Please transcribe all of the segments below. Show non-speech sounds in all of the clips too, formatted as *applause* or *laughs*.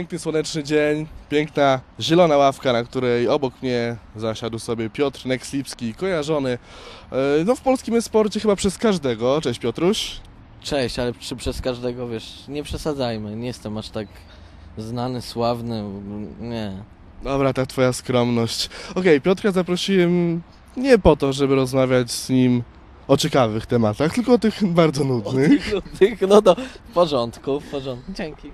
piękny słoneczny dzień, piękna zielona ławka, na której obok mnie zasiadł sobie Piotr Nekslipski, kojarzony e, no, w polskim sporcie chyba przez każdego. Cześć Piotruś. Cześć, ale czy przez każdego, wiesz, nie przesadzajmy, nie jestem aż tak znany, sławny, nie. Dobra, ta twoja skromność. Okej, Piotra zaprosiłem nie po to, żeby rozmawiać z nim o ciekawych tematach, tylko o tych bardzo nudnych. tych, o tych, no to w porządku, w porządku, dzięki.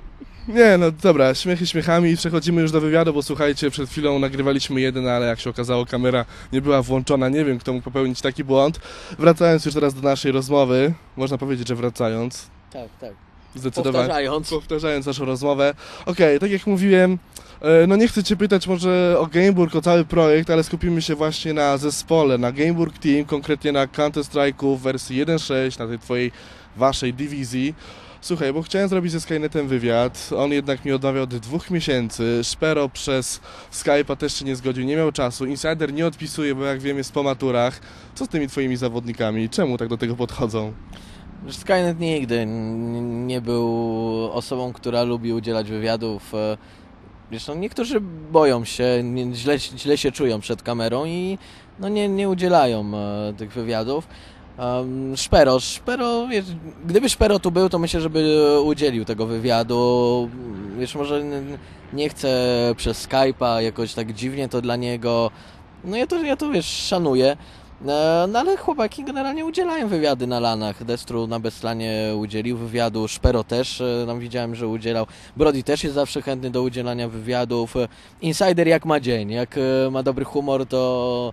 Nie, no dobra, śmiechy śmiechami i przechodzimy już do wywiadu, bo słuchajcie, przed chwilą nagrywaliśmy jeden, ale jak się okazało kamera nie była włączona, nie wiem kto mógł popełnić taki błąd. Wracając już teraz do naszej rozmowy, można powiedzieć, że wracając, Tak, tak. zdecydowanie. Powtarzając. Powtarzając naszą rozmowę. Okej, tak jak mówiłem, e, no nie chcę Cię pytać może o Gameburg, o cały projekt, ale skupimy się właśnie na zespole, na Gameburg Team, konkretnie na Counter-Strike'u w wersji 1.6, na tej Twojej, Waszej dywizji. Słuchaj, bo chciałem zrobić ze Skynetem wywiad, on jednak mi odmawiał od dwóch miesięcy, Szpero przez Skype'a też się nie zgodził, nie miał czasu, Insider nie odpisuje, bo jak wiem jest po maturach. Co z tymi Twoimi zawodnikami? Czemu tak do tego podchodzą? Skynet nigdy nie był osobą, która lubi udzielać wywiadów. e, Wiesz, no niektórzy boją się, źle, źle się czują przed kamerą i no nie, nie udzielają e, tych wywiadów. Um, Szpero, Szpero, wiesz, gdyby Szpero tu był, to myślę, żeby udzielił tego wywiadu. Wiesz, może nie chcę przez Skype'a jakoś tak dziwnie to dla niego. No ja to, ja to wiesz, szanuję. E, No ale chłopaki generalnie udzielają wywiady na lanach. Destru na Bestlanie udzielił wywiadu, Szpero też e, tam widziałem, że udzielał. Brody też jest zawsze chętny do udzielania wywiadów. E, Insider jak ma dzień, jak ma dobry humor, to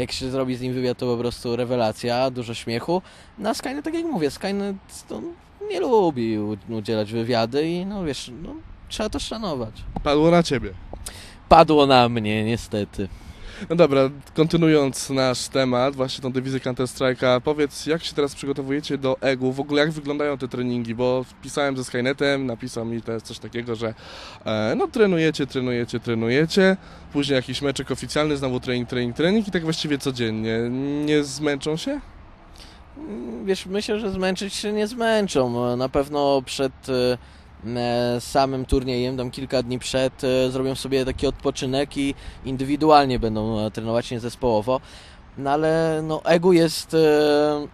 jak się zrobi z nim wywiad, to po prostu rewelacja, dużo śmiechu. Na Skynet, tak jak mówię, Skynet to nie lubi udzielać wywiady i no wiesz, no, trzeba to szanować. Padło na Ciebie. Padło na mnie, niestety. No dobra, kontynuując nasz temat, właśnie tą dywizję Counter-Strike'a, powiedz, jak się teraz przygotowujecie do EGU, w ogóle jak wyglądają te treningi, bo pisałem ze Skynetem, napisał mi też coś takiego, że e, no trenujecie, trenujecie, trenujecie, później jakiś meczek oficjalny, znowu trening, trening, trening i tak właściwie codziennie. Nie zmęczą się? Wiesz, myślę, że zmęczyć się nie zmęczą. Na pewno przed e, samym turniejem, tam kilka dni przed, e, zrobią sobie taki odpoczynek i indywidualnie będą e, trenować, nie zespołowo. No ale no, EGU jest, e,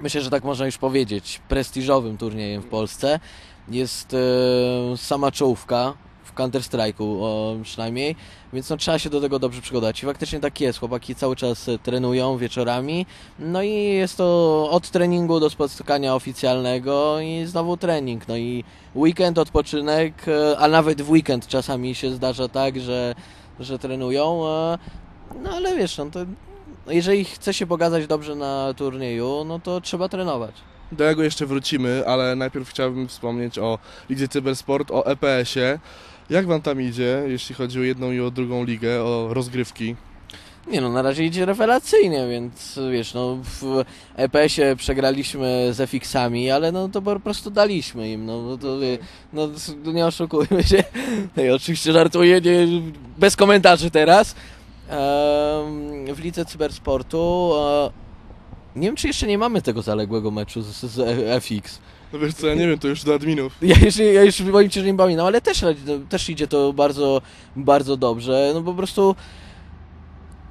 myślę, że tak można już powiedzieć, prestiżowym turniejem w Polsce. Jest e, sama czołówka w Counter-Strike'u przynajmniej, więc no, trzeba się do tego dobrze przygotować. I faktycznie tak jest, chłopaki cały czas e, trenują wieczorami, no i jest to od treningu do spotkania oficjalnego i znowu trening. No i weekend, odpoczynek, e, a nawet w weekend czasami się zdarza tak, że, że trenują. e, No ale wiesz, no to jeżeli chce się pokazać dobrze na turnieju, no to trzeba trenować. Do EGU jeszcze wrócimy, ale najpierw chciałbym wspomnieć o Lidze Cybersport, o EPS-ie. Jak Wam tam idzie, jeśli chodzi o jedną i o drugą ligę, o rozgrywki? Nie no, na razie idzie rewelacyjnie, więc wiesz, no w EPS-ie przegraliśmy z FX-ami, ale no to po prostu daliśmy im, no, no to no, nie oszukujmy się. *laughs* Ej, oczywiście żartuję, nie, bez komentarzy teraz. Em, w lidze cybersportu e, nie wiem, czy jeszcze nie mamy tego zaległego meczu z, z FX. No wiesz co, ja nie wiem, to już do adminów. Ja już, ja już moim ci, że nie pamiętam, ale też, też idzie to bardzo, bardzo dobrze. No po prostu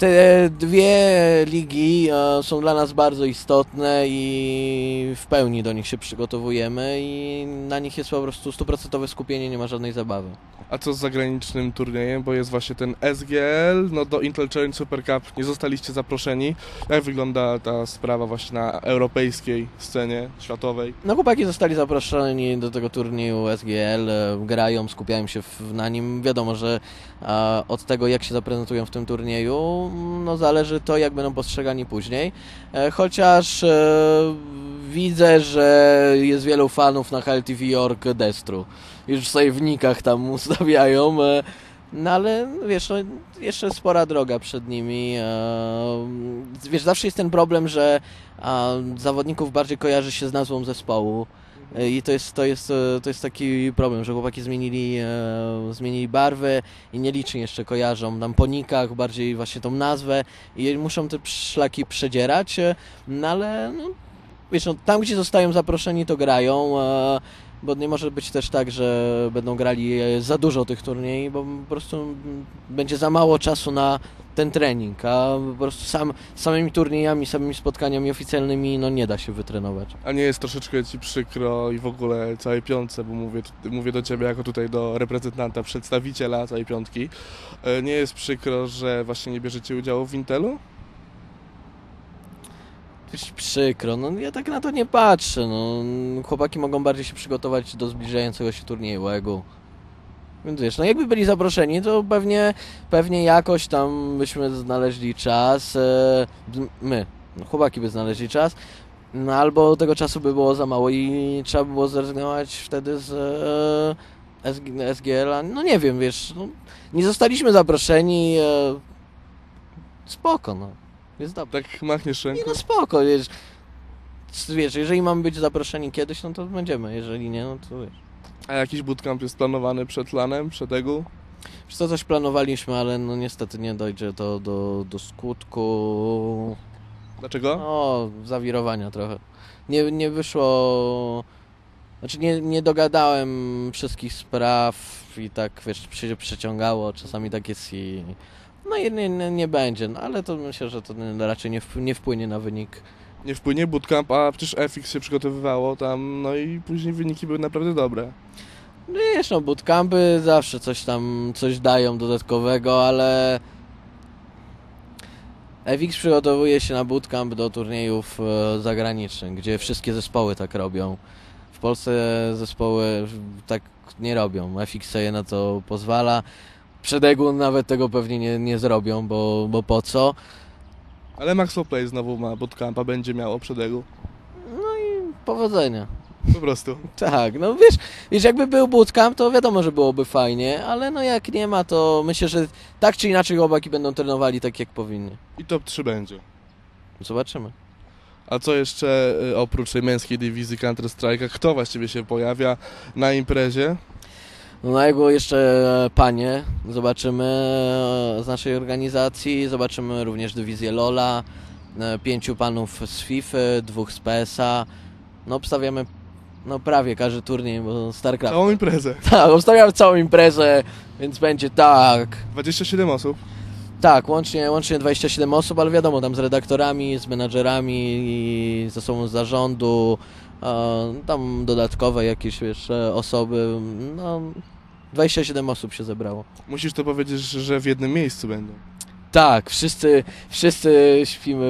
te dwie ligi e, są dla nas bardzo istotne i w pełni do nich się przygotowujemy i na nich jest po prostu stuprocentowe skupienie, nie ma żadnej zabawy. A co z zagranicznym turniejem, bo jest właśnie ten SGL, no do Intel Challenge Super Cup nie zostaliście zaproszeni. Jak wygląda ta sprawa właśnie na europejskiej scenie światowej? No chłopaki zostali zaproszeni do tego turnieju SGL, e, grają, skupiają się w, na nim. Wiadomo, że e, od tego jak się zaprezentują w tym turnieju, no zależy to jak będą postrzegani później. E, chociaż e, widzę, że jest wielu fanów na HLTV York Destru. Już w savenikach tam *laughs* ustawiają. E, no ale wiesz, no, jeszcze spora droga przed nimi. Wiesz, zawsze jest ten problem, że zawodników bardziej kojarzy się z nazwą zespołu. I to jest, to, jest, to jest taki problem, że chłopaki zmienili, e, zmienili barwy i nie licznie jeszcze kojarzą nam po nikach bardziej właśnie tą nazwę i muszą te szlaki przedzierać, e, no ale no, wiesz, no, tam gdzie zostają zaproszeni to grają. E, bo nie może być też tak, że będą grali e, za dużo tych turniej, bo po prostu będzie za mało czasu na ten trening, a po prostu sam, samymi turniejami, samymi spotkaniami oficjalnymi no nie da się wytrenować. A nie jest troszeczkę ci przykro i w ogóle całej piątce, bo mówię, mówię do ciebie jako tutaj do reprezentanta, przedstawiciela całej piątki. E, Nie jest przykro, że właśnie nie bierzecie udziału w Intelu? Coś przykro, no ja tak na to nie patrzę, no chłopaki mogą bardziej się przygotować do zbliżającego się turnieju EGU. Więc wiesz, no jakby byli zaproszeni, to pewnie, pewnie jakoś tam byśmy znaleźli czas, e, my, no, chłopaki by znaleźli czas, no albo tego czasu by było za mało i trzeba by było zrezygnować wtedy z e, SG, SGL-a, no nie wiem, wiesz, no, nie zostaliśmy zaproszeni, e, spoko, no, jest dobrze. Tak machniesz Nie ręką? no spoko, wiesz. Wiesz, jeżeli mamy być zaproszeni kiedyś, no to będziemy, jeżeli nie, no to wiesz. A jakiś bootcamp jest planowany przed lanem, przed EGU? Wiesz co, coś planowaliśmy, ale no niestety nie dojdzie to do, do skutku, Dlaczego? no, zawirowania trochę. Nie, nie wyszło, znaczy nie, nie dogadałem wszystkich spraw i tak, wiesz, się przeciągało, czasami tak jest i... No i nie, nie, nie będzie, no ale to myślę, że to raczej nie, nie wpłynie na wynik Nie wpłynie bootcamp, a przecież FX się przygotowywało tam, no i później wyniki były naprawdę dobre. No Wiesz, no bootcampy zawsze coś tam, coś dają dodatkowego, ale FX przygotowuje się na bootcamp do turniejów e, zagranicznych, gdzie wszystkie zespoły tak robią. W Polsce zespoły tak nie robią. FX sobie na to pozwala. Przed EGU nawet tego pewnie nie, nie zrobią, bo, bo po co? Ale Maxwell Play znowu ma bootcampa, będzie miało przed EGU. No i powodzenia. Po prostu. *laughs* Tak, no wiesz, wiesz, jakby był bootcamp, to wiadomo, że byłoby fajnie, ale no jak nie ma, to myślę, że tak czy inaczej chłopaki będą trenowali tak, jak powinni. I top 3 będzie. Zobaczymy. A co jeszcze y, oprócz tej męskiej dywizji Counter Strike'a? Kto właściwie się pojawia na imprezie? No jego jeszcze panie zobaczymy e, z naszej organizacji, zobaczymy również dywizję Lola, e, pięciu panów z FIFA, dwóch z PSA. No obstawiamy no prawie każdy turniej, bo StarCraft. Całą imprezę. *laughs* Tak, obstawiamy całą imprezę, więc będzie tak. 27 osób. Tak, łącznie, łącznie 27 osób, ale wiadomo, tam z redaktorami, z menadżerami, i z osobą z zarządu, e, tam dodatkowe jakieś wiesz, e, osoby, no 27 osób się zebrało. Musisz to powiedzieć, że w jednym miejscu będą. Tak, wszyscy, wszyscy śpimy,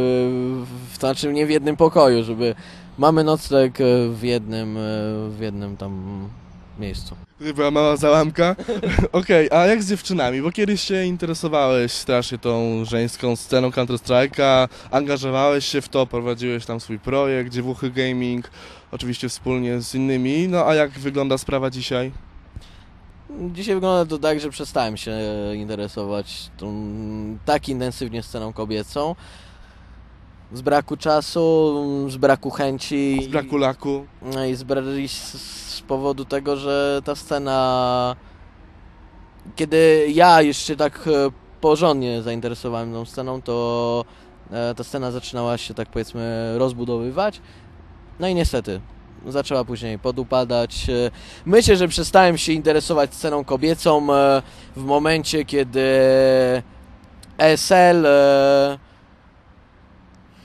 w, znaczy nie w jednym pokoju, żeby mamy nocleg e, w jednym, e, w jednym tam miejscu. Była mała załamka. *laughs* Okej, a jak z dziewczynami? Bo kiedyś się interesowałeś strasznie tą żeńską sceną Counter-Strike'a, angażowałeś się w to, prowadziłeś tam swój projekt, Dziewuchy Gaming, oczywiście wspólnie z innymi. No a jak wygląda sprawa dzisiaj? Dzisiaj wygląda to tak, że przestałem się interesować tą tak intensywnie sceną kobiecą. Z braku czasu, z braku chęci. Z braku laku? No i z, bra- i z, z powodu tego, że ta scena. Kiedy ja już się tak e, porządnie zainteresowałem tą sceną, to e, ta scena zaczynała się, tak powiedzmy, rozbudowywać. No i niestety, zaczęła później podupadać. E, Myślę, że przestałem się interesować sceną kobiecą w momencie, kiedy ESL e,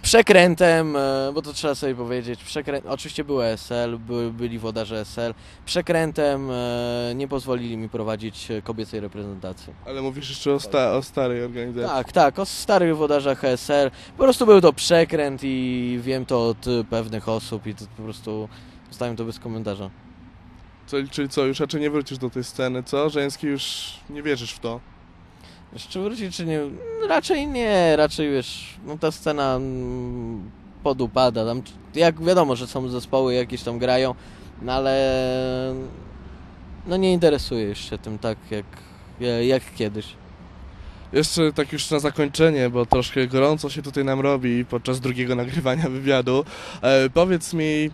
przekrętem, e, bo to trzeba sobie powiedzieć, przekrę... oczywiście był ESL, by, byli włodarze ESL, przekrętem e, nie pozwolili mi prowadzić e, kobiecej reprezentacji. Ale mówisz jeszcze o, sta- o starej organizacji. Tak, tak, o starych wodarzach ESL. Po prostu był to przekręt i wiem to od e, pewnych osób i to po prostu zostawiam to bez komentarza. Co, czyli co, już raczej nie wrócisz do tej sceny, co? Żeński już nie wierzysz w to. Czy wrócić, czy nie? Raczej nie, raczej wiesz, no ta scena mm, podupada. Tam, jak wiadomo, że są zespoły jakieś tam grają, no ale no nie interesuje się tym tak jak, jak kiedyś. Jeszcze tak już na zakończenie, bo troszkę gorąco się tutaj nam robi podczas drugiego nagrywania wywiadu. E, powiedz mi,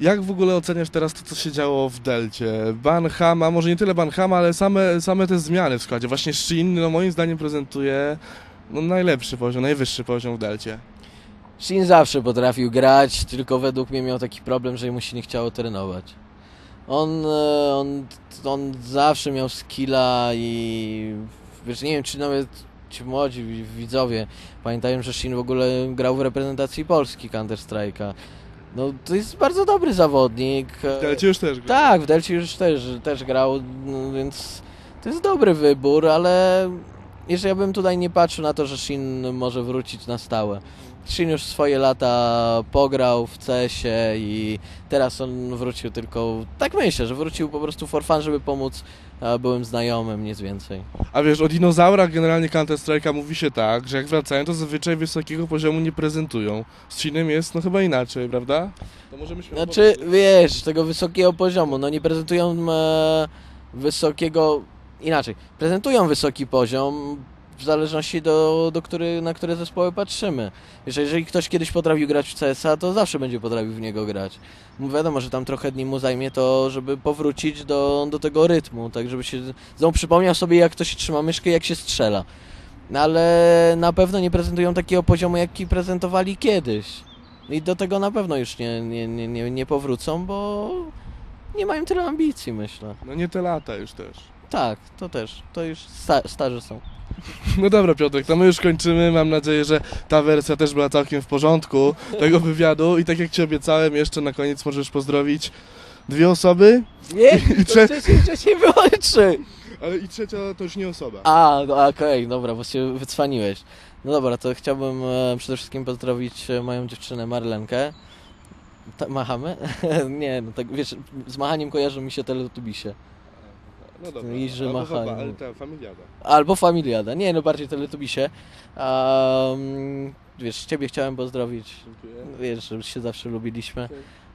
jak w ogóle oceniasz teraz to, co się działo w Delcie? Banhama, może nie tyle Banhama, ale same, same te zmiany w składzie. Właśnie Shin, no moim zdaniem prezentuje no, najlepszy poziom, najwyższy poziom w Delcie. Shin zawsze potrafił grać, tylko według mnie miał taki problem, że mu się nie chciało trenować. On, e, on, on zawsze miał skilla i wiesz, nie wiem, czy nawet ci młodzi wi- widzowie pamiętają, że Shin w ogóle grał w reprezentacji Polski Counter-Strike'a. No, to jest bardzo dobry zawodnik. e, Ale ci już też gra. Tak, w Delcie już też, też grał, no, więc to jest dobry wybór, ale jeszcze ja bym tutaj nie patrzył na to, że Shin może wrócić na stałe. Shin już swoje lata pograł w CS-ie i teraz on wrócił tylko, tak myślę, że wrócił po prostu for fun, żeby pomóc e, byłym znajomym, nic więcej. A wiesz, o dinozaurach generalnie Counter Strike'a mówi się tak, że jak wracają, to zazwyczaj wysokiego poziomu nie prezentują. Z Chinem jest no chyba inaczej, prawda? To możemy się Znaczy, wiesz, tego wysokiego poziomu, no nie prezentują e, wysokiego, inaczej, prezentują wysoki poziom w zależności do, do który, na które zespoły patrzymy. Wiesz, jeżeli ktoś kiedyś potrafił grać w CS-a, to zawsze będzie potrafił w niego grać. Wiadomo, że tam trochę dni mu zajmie to, żeby powrócić do, do tego rytmu, tak żeby się znowu przypomniał sobie, jak to się trzyma myszkę, jak się strzela. No ale na pewno nie prezentują takiego poziomu, jaki prezentowali kiedyś. I do tego na pewno już nie, nie, nie, nie, nie powrócą, bo nie mają tyle ambicji, myślę. No nie te lata już też. Tak, to też. To już sta- starzy są. No dobra Piotrek, to my już kończymy. Mam nadzieję, że ta wersja też była całkiem w porządku *laughs* tego wywiadu. I tak jak Ci obiecałem, jeszcze na koniec możesz pozdrowić dwie osoby, Nie, I to trze- wcześniej wcześniej było trzy. ale i trzecia to już nie osoba. A, no, okej, dobra, bo się wycwaniłeś. No dobra, to chciałbym e, przede wszystkim pozdrowić e, moją dziewczynę Marlenkę. Ta, machamy? *laughs* nie, no tak wiesz, z machaniem kojarzą mi się teletubisie. No dobra. I że Albo machają. fa- Ale ta familiada. Albo Familiada. Nie, no bardziej teletubisie. Um, wiesz, ciebie chciałem pozdrowić. Dziękuję. Wiesz, że się zawsze lubiliśmy.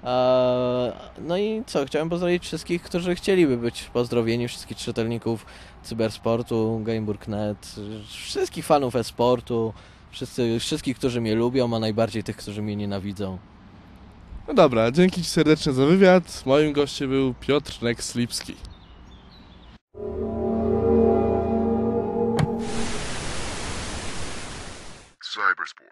A, no i co, chciałem pozdrowić wszystkich, którzy chcieliby być pozdrowieni, wszystkich czytelników cybersportu, Gameburg.net, wszystkich fanów e-sportu, wszyscy, wszystkich, którzy mnie lubią, a najbardziej tych, którzy mnie nienawidzą. No dobra, dzięki Ci serdecznie za wywiad. Moim gościem był Piotr Nek-Slipski. Cybersport.